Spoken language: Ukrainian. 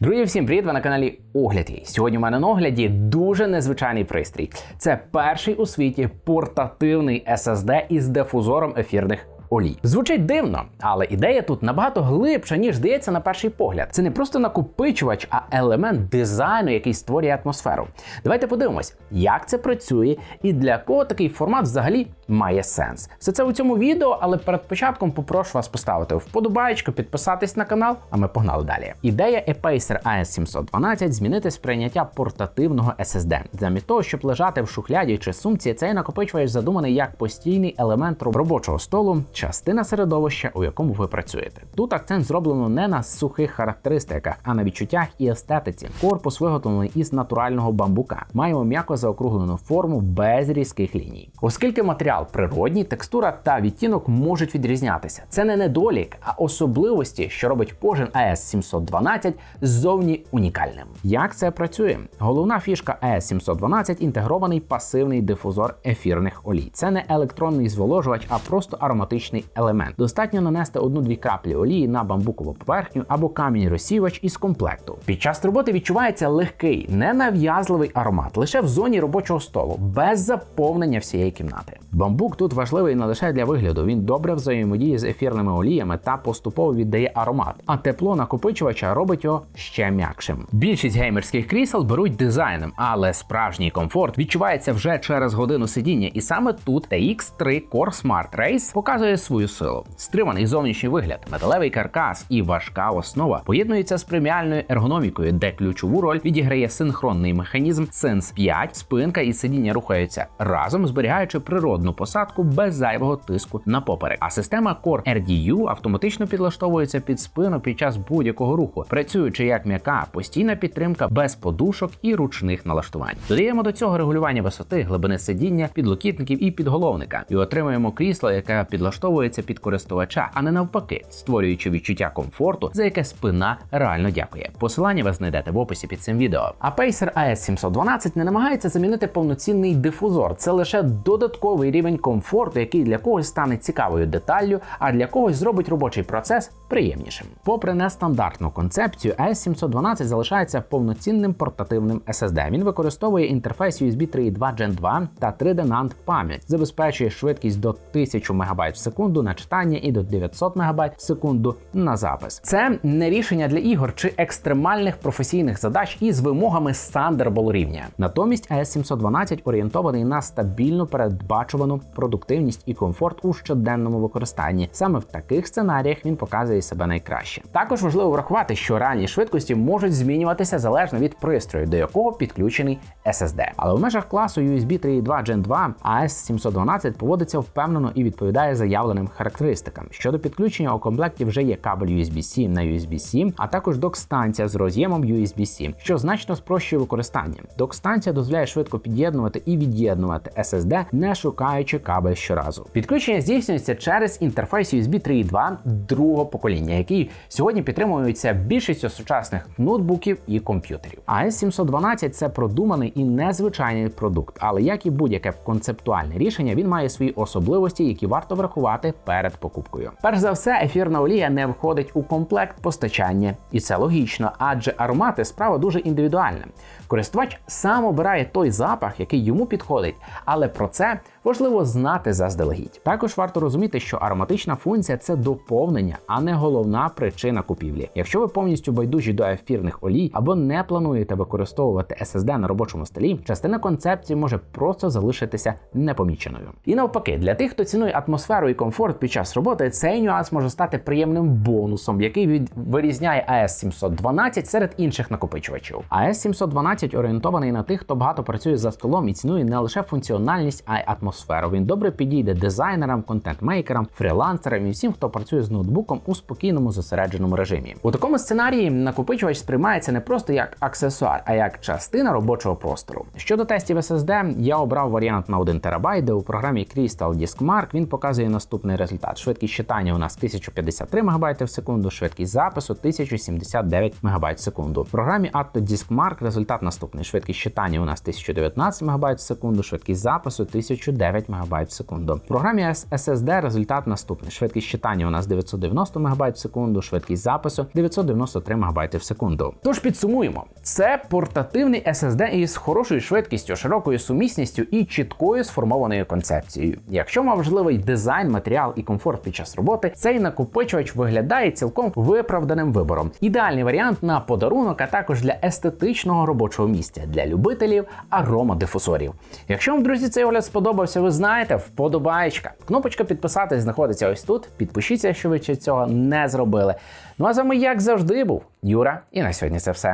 Друзі, всім привіт! Ви на каналі Огляді. Сьогодні у мене на огляді дуже незвичайний пристрій. Це перший у світі портативний SSD із дифузором ефірних. Олій. Звучить дивно, але ідея тут набагато глибша, ніж здається на перший погляд. Це не просто накопичувач, а елемент дизайну, який створює атмосферу. Давайте подивимось, як це працює і для кого такий формат взагалі має сенс. Все це у цьому відео, але перед початком попрошу вас поставити вподобайку, підписатись на канал, а ми погнали далі. Ідея Epacer AS712 змінити сприйняття портативного SSD. Замість того, щоб лежати в шухляді чи сумці, цей накопичувач задуманий як постійний елемент робочого столу, частина середовища, у якому ви працюєте. Тут акцент зроблено не на сухих характеристиках, а на відчуттях і естетиці. Корпус виготовлений із натурального бамбука. Маємо м'яко заокруглену форму без різких ліній. Оскільки матеріал природній, текстура та відтінок можуть відрізнятися. Це не недолік, а особливості, що робить кожен AS712 ззовні унікальним. Як це працює? Головна фішка AS712 інтегрований пасивний дифузор ефірних олій. Це не електронний зволожувач, а просто ароматичний елемент. Достатньо нанести одну-дві краплі олії на бамбукову поверхню або камінь розсівач із комплекту. Під час роботи відчувається легкий, ненав'язливий аромат лише в зоні робочого столу, без заповнення всієї кімнати. Бамбук тут важливий не лише для вигляду, він добре взаємодіє з ефірними оліями та поступово віддає аромат, а тепло накопичувача робить його ще м'якшим. Більшість геймерських крісел беруть дизайном, але справжній комфорт відчувається вже через годину сидіння, і саме тут TX3 Core Smart Race показує свою силу. Стриманий зовнішній вигляд, металевий каркас і важка основа поєднуються з преміальною ергономікою, де ключову роль відіграє синхронний механізм Sense 5, спинка і сидіння рухаються разом, зберігаючи природну посадку без зайвого тиску на поперек. А система Core RDU автоматично підлаштовується під спину під час будь-якого руху, працюючи як м'яка, постійна підтримка без подушок і ручних налаштувань. Додаємо до цього регулювання висоти, глибини сидіння, підлокітників і підголовника, і отримуємо крісло, яке підлаштовується під користувача, а не навпаки, створюючи відчуття комфорту, за яке спина реально дякує. Посилання ви знайдете в описі під цим відео. А Pacer AS712 не намагається замінити повноцінний дифузор. Це лише додатковий рівень комфорту, який для когось стане цікавою деталлю, а для когось зробить робочий процес приємнішим. Попри нестандартну концепцію, AS712 залишається повноцінним портативним SSD. Він використовує інтерфейс USB 3.2 Gen 2 та 3D NAND пам'ять, забезпечує швидкість до 1000 МБ в секунду на читання і до 900 МБ в секунду на запис. Це не рішення для ігор чи екстремальних професійних задач із вимогами Thunderbolt рівня. Натомість AS712 орієнтований на стабільну передбачувану продуктивність і комфорт у щоденному використанні. Саме в таких сценаріях він показує себе найкраще. Також важливо врахувати, що реальні швидкості можуть змінюватися залежно від пристрою, до якого підключений SSD. Але в межах класу USB 3.2 Gen 2 AS712 поводиться впевнено і відповідає заявленим характеристикам. Щодо підключення у комплекті вже є кабель USB-C на USB-C, а також док-станція з роз'ємом USB-C, що значно спрощує використання. Док-станція дозволяє швидко під'єднувати і від'єднувати SSD, не шукаючи кабель щоразу. Підключення здійснюється через інтерфейс USB 3.2 другого покоління, який сьогодні підтримується більшістю сучасних ноутбуків і комп'ютерів. AS712 – це продуманий і незвичайний продукт, але як і будь-яке концептуальне рішення, він має свої особливості, які варто врахувати перед покупкою. Перш за все, ефірна олія не входить у комплект постачання, і це логічно, адже аромати справа дуже індивідуальна. Користувач сам обирає той запах, який йому підходить, але про це важливо знати заздалегідь. Також варто розуміти, що ароматична функція це доповнення, а не головна причина купівлі. Якщо ви повністю байдужі до ефірних олій або не плануєте використовувати SSD на робочому столі, частина концепції може просто залишитися непоміченою. І навпаки, для тих, хто цінує атмосферу і комфорт під час роботи, цей нюанс може стати приємним бонусом, який від вирізняє AS712 серед інших накопичувачів. AS712 орієнтований на тих, хто багато працює за столом і цінує не лише функціональність, а й атмосферу. Він добре підійде дизайнерам, контент-мейкерам, фрілансерам і всім, хто працює з ноутбуком у спокійному зосередженому режимі. У такому сценарії накопичувач сприймається не просто як аксесуар, а як частина робочого простору. Щодо тестів SSD, я обрав варіант на 1 ТБ, де у програмі Crystal Disk Mark він показує наступний результат: швидкість читання у нас 1053 МБ в секунду, швидкість запису 1079 МБ в секунду. В програмі Atto Disk Mark результат наступний: швидкість читання у нас 1019 МБ в секунду, швидкість запису 1009 9 МБ в секунду. В програмі SSD результат наступний: швидкість читання у нас 990 МБ в секунду, швидкість запису 993 МБ в секунду. Тож підсумуємо, це портативний SSD із хорошою швидкістю, широкою сумісністю і чіткою сформованою концепцією. Якщо вам важливий дизайн, матеріал і комфорт під час роботи, цей накопичувач виглядає цілком виправданим вибором. Ідеальний варіант на подарунок, а також для естетичного робочого місця для любителів аромадифусорів. Якщо вам, друзі, цей огляд сподобався, ви знаєте, вподобаєчка. Кнопочка підписатись знаходиться ось тут. Підпишіться, що ви ще цього не зробили. Ну а з вами, як завжди, був Юра, і на сьогодні це все.